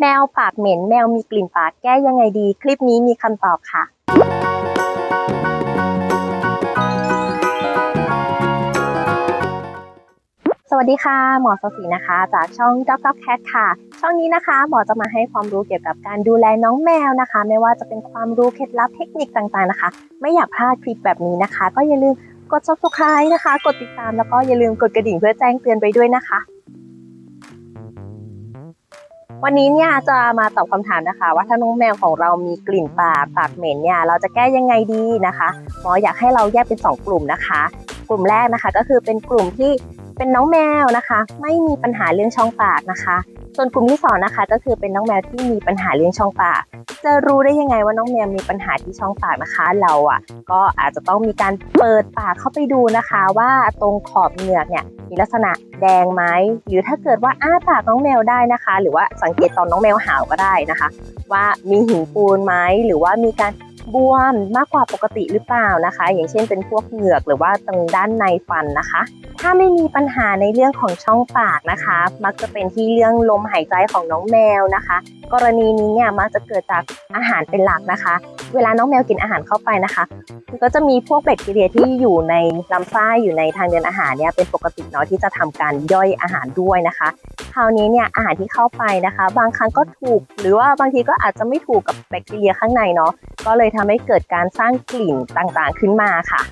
แมวปากเหม็นแมวมีกลิ่นปากแก้ยังไงดี คลิปนี้มีคำตอบค่ะ สวัสดีค่ะ หมอสสีนะคะ จากช่อง d o g d o g Cat ค่ะ ช่องนี้นะคะหมอจะมาให้ความรู้เกี่ยวกับการดูแลน้องแมวนะคะ ไม่ว่าจะเป็นความรู้เคล็ดลับเทคนิคต่างๆนะคะ ไม่อยากพลาดคลิปแบบนี้นะคะ ก็อย่าลืมกด subscribe นะคะ กดติดตามแล้วก็อย่าลืมกดกระดิ่งเพื่อแจ้งเตือนไปด้วยนะคะ วันนี้เนี่ยจะมาตอบคำถามนะคะ ว่าถ้าน้องแมวของเรามีกลิ่นปากปากเหม็นเนี่ยเราจะแก้ยังไงดีนะคะหมออยากให้เราแยกเป็น 2 กลุ่มนะคะ กลุ่มแรกนะคะก็คือเป็นกลุ่มที่เป็นน้องแมวนะคะ ไม่มีปัญหาเรื่องช่องปากนะคะ ส่วนกลุ่มที่สองนะคะก็คือเป็นน้องแมวที่มีปัญหาเรื่องช่องปาก จะรู้ได้ยังไงว่าน้องแมวมีปัญหาที่ช่องปากนะคะ เราอะก็อาจจะต้องมีการเปิดปากเข้าไปดูนะคะ ว่าตรงขอบเหงือกเนี่ยมีลักษณะแดงไหมหรือถ้าเกิดว่าอ้าปากน้องแมวได้นะคะ หรือว่าสังเกตตอนน้องแมวหาวก็ได้นะคะ ว่ามีหินปูนไหมหรือว่ามีการ บวมมากกว่าปกติหรือเปล่านะคะ อย่างเช่นเป็นพวกเหงือกหรือว่าตรงด้านในฟันนะคะ ถ้าไม่มีปัญหาในเรื่องของช่องปากนะคะ มักจะเป็นที่เรื่องลมหายใจของน้องแมวนะคะ กรณีนี้เนี่ยมักจะเกิดจากอาหารเป็นหลักนะคะ เวลาน้องแมวกินอาหารเข้าไปนะคะมันก็จะมีพวกแบคทีเรียที่อยู่ในลำไส้อยู่ในทางเดินอาหารเนี่ยเป็นปกติเนาะที่จะทำการย่อยอาหารด้วยนะคะ คราวนี้เนี่ยอาหารที่เข้าไปนะคะ บางครั้งก็ถูก หรือว่าบางทีก็อาจจะไม่ถูกกับแบคทีเรียข้างในเนาะก็เลยทำให้เกิดการสร้างกลิ่นต่างๆขึ้นมาค่ะ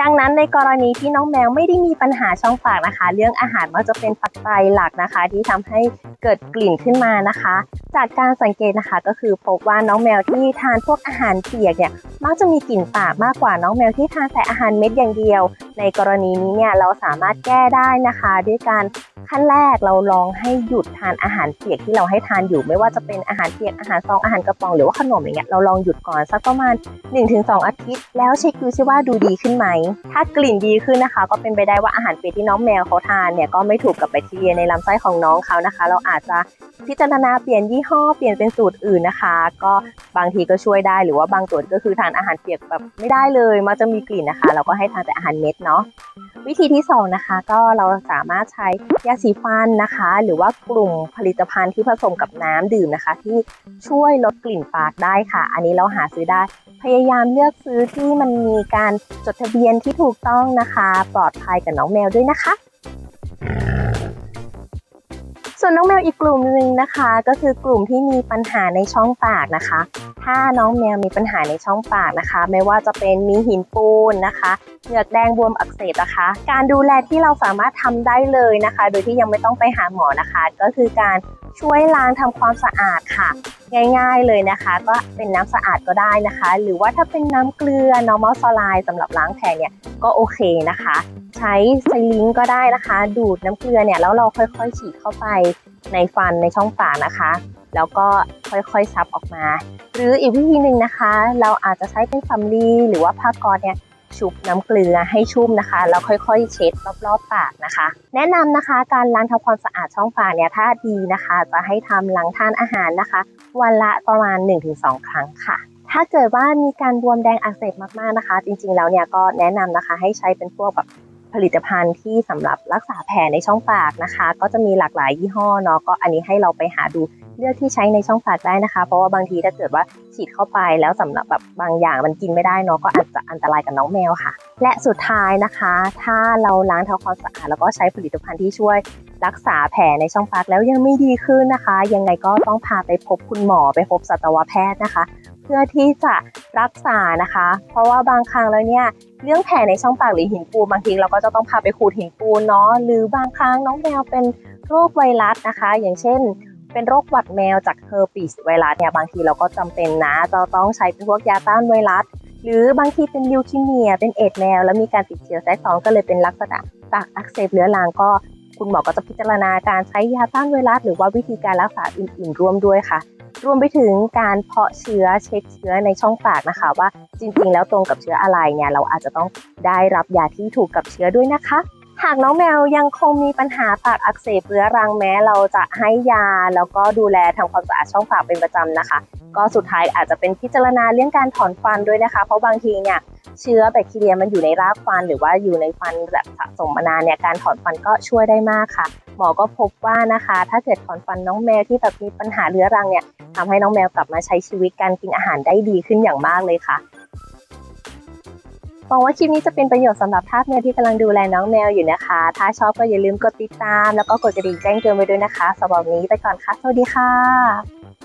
ดังนั้นในกรณีที่น้องแมวไม่ได้มีปัญหาช่องปากนะคะ เรื่องอาหารมักจะเป็นปัจจัยหลักนะคะ ที่ทำให้เกิดกลิ่นขึ้นมานะคะ จากการสังเกตนะคะก็คือพบว่าน้องแมวที่ทานพวกอาหารเปียกเนี่ยมักจะมีกลิ่นปากมากกว่าน้องแมวที่ทานแต่อาหารเม็ดอย่างเดียว ในกรณีนี้เนี่ยเราสามารถแก้ได้นะคะ ด้วยการ ขั้นแรกเราลองให้หยุดทานอาหารเปียกที่เราให้ทานอยู่ ไม่ว่าจะเป็นอาหารเปียกอาหารซองอาหารกระป๋องหรือว่าขนมอย่างเงี้ยเราลองหยุดก่อนสักประมาณ 1-2 อาทิตย์ แล้วเช็คดูซิว่าดูดีขึ้นไหม ถ้ากลิ่นดีขึ้นนะคะ ก็เป็นไปได้ว่าอาหารเปียกที่น้องแมวเขาทานเนี่ยก็ไม่ถูกกับแบคทีเรียในลำไส้ของน้องเขานะคะ เราอาจจะพิจารณาเปลี่ยนยี่ห้อเปลี่ยนเป็นสูตรอื่นนะคะ ก็บางทีก็ช่วยได้หรือว่าบางตัวก็คือทานอาหารเปียกแบบไม่ได้เลยมันจะมีกลิ่นนะคะ เราก็ให้ทานแต่อาหารเม็ดเนาะ วิธีที่สองนะคะก็เราสามารถใช้ยาสีฟันนะคะ หรือว่ากลุ่มผลิตภัณฑ์ที่ผสมกับน้ำดื่มนะคะ ที่ช่วยลดกลิ่นปากได้ค่ะ อันนี้เราหาซื้อได้ พยายามเลือกซื้อที่มันมีการจดทะเบียนที่ถูกต้องนะคะ ปลอดภัยกับน้องแมวด้วยนะคะ ส่วนน้องแมวอีกกลุ่มหนึ่งนะคะ ก็คือกลุ่มที่มีปัญหาในช่องปากนะคะ ถ้าน้องแมวมีปัญหาในช่องปากนะคะ ไม่ว่าจะเป็นมีหินปูนนะคะเหงือกแดงบวมอักเสบนะคะ การดูแลที่เราสามารถทำได้เลยนะคะ โดยที่ยังไม่ต้องไปหาหมอนะคะ ก็คือการช่วยล้างทำความสะอาดค่ะ ง่าย ๆเลยนะคะ ก็เป็นน้ำสะอาดก็ได้นะคะ หรือว่าถ้าเป็นน้ำเกลือ normal saline สำหรับล้างแผลเนี่ยก็โอเคนะคะ ใช้ไซลิงก็ได้นะคะ ดูดน้ำเกลือเนี่ยแล้วเราค่อยๆฉีดเข้าไปในฟันในช่องปากนะคะ แล้วก็ค่อยๆซับออกมา หรืออีกวิธีหนึ่งนะคะ เราอาจจะใช้เป็นสำลีหรือว่าผ้าก๊อซเนี่ย ชุบน้ำเกลือให้ชุ่มนะคะ แล้วค่อยๆ เช็ดรอบๆปากนะคะ แนะนำนะคะการล้างทำความสะอาดช่องปากเนี่ยถ้าดีนะคะ จะให้ทำหลังทานอาหารนะคะ วันละประมาณ 1-2 ครั้งค่ะถ้าเกิดว่ามีการบวมแดงอักเสบมากๆนะคะ จริงๆแล้วเนี่ยก็แนะนำนะคะให้ใช้เป็นพวกแบบ ผลิตภัณฑ์ที่สำหรับรักษาแผลในช่องปากนะคะ ก็จะมีหลากหลายยี่ห้อเนาะก็อันนี้ให้เราไปหาดูเลือกที่ใช้ในช่องปากได้นะคะ เพราะว่าบางทีถ้าเกิดว่าฉีดเข้าไปแล้วสำหรับแบบบางอย่างมันกินไม่ได้เนาะก็อาจจะอันตรายกับน้องแมวค่ะ และสุดท้ายนะคะ ถ้าเราล้างทำความสะอาดแล้วก็ใช้ผลิตภัณฑ์ที่ช่วยรักษาแผลในช่องปากแล้วยังไม่ดีขึ้นนะคะ ยังไงก็ต้องพาไปพบคุณหมอไปพบสัตวแพทย์นะคะ เพื่อที่จะรักษานะคะ เพราะว่าบางครั้งแล้วเนี่ย เรื่องแผลในช่องปากหรือหินปูนบางทีเราก็จะต้องพาไปขูดหินปูนเนาะหรือบางครั้งน้องแมวเป็นโรคไวรัสนะคะ อย่างเช่น เป็นโรคหวัดแมวจากเฮอร์ปิสไวรัสเนี่ยบางทีเราก็จำเป็นนะจะต้องใช้เป็นพวกยาต้านไวรัสหรือบางทีเป็นลิวคีเมีย เป็นเอดแมว แล้วมีการติดเชื้อแทรกซ้อนก็เลยเป็นลักษณะปากอักเสบเรื้อรังก็ คุณหมอก็จะพิจารณาการใช้ยาต้านไวรัสหรือว่าวิธีการรักษาอื่นๆ ร่วมด้วยค่ะ รวมไปถึงการเพาะเชื้อเช็คเชื้อในช่องปากนะคะ ว่าจริงๆ แล้วตรงกับเชื้ออะไรเนี่ยเราอาจจะต้องได้รับยาที่ถูกกับเชื้อด้วยนะคะ หากน้องแมวยังคงมีปัญหาปากอักเสบเรื้อรังแม้เราจะให้ยา แล้วก็ดูแลทำความสะอาดช่องปากเป็นประจำนะคะ ก็สุดท้ายอาจจะเป็นพิจารณาเรื่องการถอนฟันด้วยนะคะ เพราะบางทีเนี่ย เชื้อแบคทีเรียมันอยู่ในรากฟัน หรือว่าอยู่ในฟันแบบสะสมมานานเนี่ยการถอนฟันก็ช่วยได้มากค่ะ หมอก็พบว่านะคะ ถ้าเกิดถอนฟันน้องแมวที่แบบมีปัญหาเรื้อรังเนี่ยทำให้น้องแมวกลับมาใช้ชีวิตการกินอาหารได้ดีขึ้นอย่างมากเลยค่ะหวังว่าคลิปนี้จะเป็นประโยชน์สำหรับทาสแมวที่กำลังดูแลน้องแมวอยู่นะคะ ถ้าชอบก็อย่าลืมกดติดตาม แล้วก็กดกระดิ่งแจ้งเตือนไว้ด้วยนะคะสำหรับนนี้ไปก่อนค่ะ สวัสดีค่ะ